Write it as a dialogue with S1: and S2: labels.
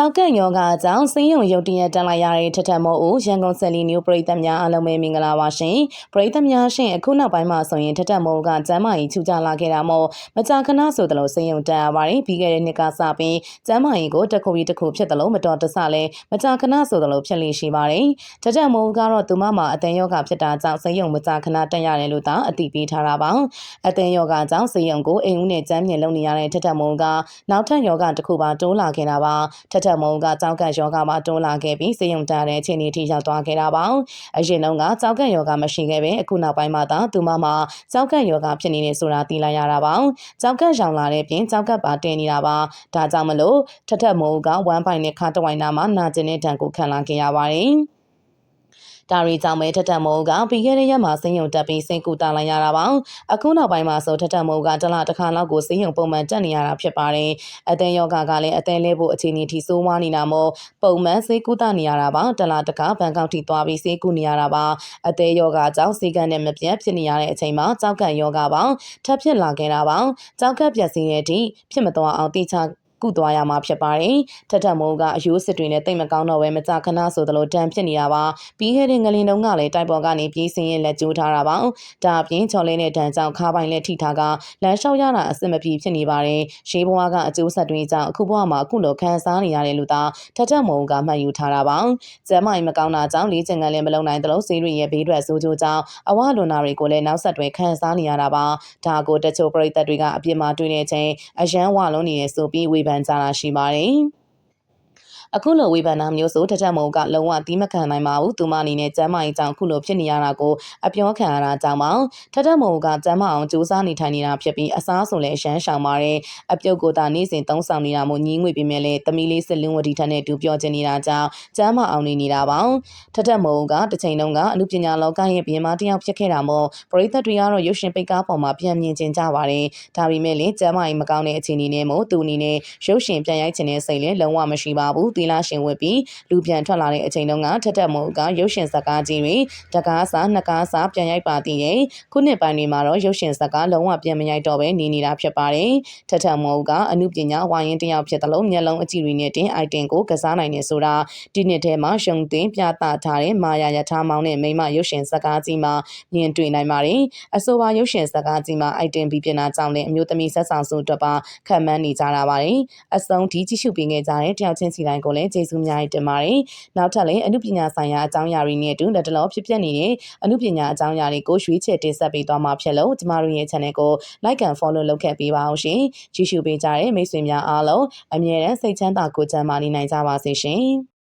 S1: ကြောက်ကန့်ယောဂအကြောင်းစင်းရုံရုတ်တရက်တက်လိုက်ရတဲ့ထထမိုးဦးရန်ကုန်စက်လီမျိုးပရိသတ်များအားလုံးပဲမင်္ဂလာပါရှင်ပရိသတ်များရှင်အခုနောက်ပိုင်းမှာဆိုရင်ထထမိုးကကျမ်းမာရေးချူကြလာခဲ့တာမို့မကြာခဏဆိုသလိုစင်းရုံတက်ရပါတယ်ပြီးခဲ့တဲ့နှစ်ကစပြီးကျမ်းမာရေးကိုတစ်ခုပြီးတစ်ခုဖြစ်သလိုမတော်တဆလဲမကြာခဏဆိုသလိုဖြစ်လေရှိပါတယ်ထထမိုးကတော့သူမမှာအသင်ယောဂဖြစ်တာကြောင့်စင်းရုံမကြာခဏတက်ရတယ်လို့သာအသိပေးထားတာပါအသင်ယောဂကြောင့်စင်းရုံကိုအိမ်ဦးနဲ့ကျမ်းမြင်လုံနေရတဲ့ထထမိုးကနောက်ထပ်ယောဂတစ်ခုပါတိုးလာခဲ့တာပါထထမုံကကြောက်ကန့်ယောဂမှာတွန်းလာခဲ့ပြီးစေယုံတာတဲ့အခြေအနေထိရောက်သွားခဲ့တာပါအရင်တုန်းကကြောက်ကန့်ယောဂမရှိခဲ့ပဲအခုနောက်ပိုင်းမှာသာသူမမှာကြောက်ကန့်ယောဂဖြစ်နေနေဆိုတာသိလိုက်ရတာပါကြောက်ကန့်ရောင်လာတဲ့ပြင်ကြောက်ကပ်ပါတင်နေတာပါဒါကြောင့်မလို့ထထမုံကဝမ်ပိုင်နဲ့ခါတဝိုင်နာမှာနာကျင်တဲ့တန်ကိုခံလာခဲ့ရပါတယ် ဒါရီကြောင့်ပဲထထမိုးကပြီးခဲ့တဲ့ရက်မှာစင်းရုံတက်ပြီးစိတ်ကူတာလိုက်ရတာပါအခုနောက်ပိုင်းမှာဆိုထထမိုးကတလတစ်ခါလောက်ကိုစင်းရုံပုံမှန်တက်နေရတာဖြစ်ပါတယ်အသင်ယောဂကလည်းအသင်လဲဖို့အခြေအနေထိဆိုးဝါးနေတာမို့ပုံမှန်စိတ်ကူတာနေရတာပါတလတစ်ခါဘန်ကောက်ထိသွားပြီးစိတ်ကူနေရတာပါအသင်ယောဂကြောင့်စိတ်ကနဲ့မပြတ်ဖြစ်နေရတဲ့အချိန်မှာကြောက်ကပ်ယောဂပါထပ်ဖြစ်လာခဲ့တာပါကြောက်ကပ်ပြက်စီးတဲ့အထိဖြစ်မသွားအောင်တိကျ ကုသွားရမှာဖြစ်ပါတယ်။ထထမိုးကအယိုးစစ်တွေနဲ့တိတ်မကောင်းတော့ပဲမကြခဏဆိုသလိုတန်ဖြစ်နေတာပါ။ပြီးခဲ့တဲ့ငလင်တုံးကလည်းတိုက်ပေါ်ကနေပြေးစင်းရင်လက်ကျိုးထားတာပါ။ဒါအပြင်ချော်လေးနဲ့တန်ကြောင့်ခါပိုင်လက်ထိထားကလမ်းလျှောက်ရတာအဆင်မပြေဖြစ်နေပါတယ်။ရှေးဘွားကအကျိုးဆက်တွေကြောင့်အခုဘွားမှာအခုလိုခံစားနေရတယ်လို့သာထထမိုးကမှတ်ယူထားတာပါ။ကျမ်းမိုင်မကောင်းတာကြောင့်လေးချင်ငန်းလည်းမလုံနိုင်သလိုဆေးတွေရဲ့ဘေးထွက်ဆိုးကျိုးကြောင့်အဝလွန်နာတွေကိုလည်းနောက်ဆက်တွဲခံစားနေရတာပါ။ဒါကိုတချို့ပရိသတ်တွေကအပြစ်မှာတွေ့နေချိန်အရန်ဝလုံးနေရဆိုပြီးဝေဖန်ကြတာရှိပါတယ်။ အခုလိုဝေဖန်တာမျိုးဆိုတထက်မုံကလုံးဝတီးမခံနိုင်ပါဘူးသူမအနေနဲ့ကျမ်းမာရေးကြောင့်အခုလိုဖြစ်နေရတာကိုအပြောခံရတာကြောင့်ပါထထက်မုံကကျမ်းမာအောင်စူးစမ်းနေထိုင်နေတာဖြစ်ပြီးအစားဆိုလည်းရှမ်းရှောင်ပါတယ်အပြုတ်ကိုသာနေ့စဉ်သုံးဆောင်နေတာမို့ညီးငွေပြင်းမဲ့လေတမီလေးစစ်လင်းဝတီထက်နဲ့တူပြောချင်နေတာကြောင့်ကျမ်းမာအောင်နေနေတာပါထထက်မုံကတစ်ချိန်လုံးကအမှုပညာလောကရဲ့ပြင်မာတယောက်ဖြစ်ခဲ့တာမို့ပရိသတ်တွေကတော့ရုပ်ရှင်ပိတ်ကားပေါ်မှာပြန်မြင်ကျင်ကြပါတယ်ဒါပေမဲ့လည်းကျမ်းမာရေးမကောင်းတဲ့အခြေအနေနဲ့မို့သူအနေနဲ့ရုပ်ရှင်ပြန်ရိုက်ချင်တဲ့စိတ်လည်းလုံးဝမရှိပါဘူးသီလရှင်ဝတ်ပြီးလူပြန်ထွက်လာတဲ့အချိန်တုန်းကထက်ထက်မို့ကရုပ်ရှင်ဇာတ်ကားကြီးတွေတကားစားနှစ်ကားစားပြန်ရိုက်ပါသေးတယ်ခုနှစ်ပိုင်းတွေမှာတော့ရုပ်ရှင်ဇာတ်ကားလုံးဝပြန်မရိုက်တော့ပဲနေနေတာဖြစ်ပါတယ်ထက်ထက်မို့ကအမှုပညာဝါရင်တယောက်ဖြစ်သလိုမျက်လုံးအကြည့်တွေနဲ့တင် item ကိုကစားနိုင်နေဆိုတာဒီနှစ်ထဲမှာရှုံတင်ပြသထားတဲ့မာယာယထာမောင်းနဲ့မိမရုပ်ရှင်ဇာတ်ကားကြီးမှာမြင်တွေ့နိုင်ပါတယ်အဆိုပါရုပ်ရှင်ဇာတ်ကားကြီးမှာ item ပြီးပြင်တာကြောင့်လည်းအမျိုးသမီးဆက်ဆောင်စုအတွက်ပါခံမှန်းနေကြတာပါတယ်အဆုံးဒီကြည့်ရှုပေးခဲ့ကြတဲ့တယောက်ချင်းစီတိုင်းကိုလည်းကျေးဇူးများတင်ပါတယ်။နောက်ထပ်လည်းအမှုပညာဆိုင်ရာအကြောင်းအရာတွေနဲ့အတူလက်တလောဖြစ်ပျက်နေတဲ့အမှုပညာအကြောင်းအရာတွေကိုရွေးချယ်တင်ဆက်ပေးသွားမှာဖြစ်လို့ကျမတို့ရဲ့ channel ကို like and follow လုပ်ခဲ့ပေးပါအောင်ရှင်။ကြည့်ရှုပေးကြတဲ့မိတ်ဆွေများအားလုံးအမြဲတမ်းစိတ်ချမ်းသာကိုယ်ချမ်းသာနေနိုင်ကြပါစေရှင်။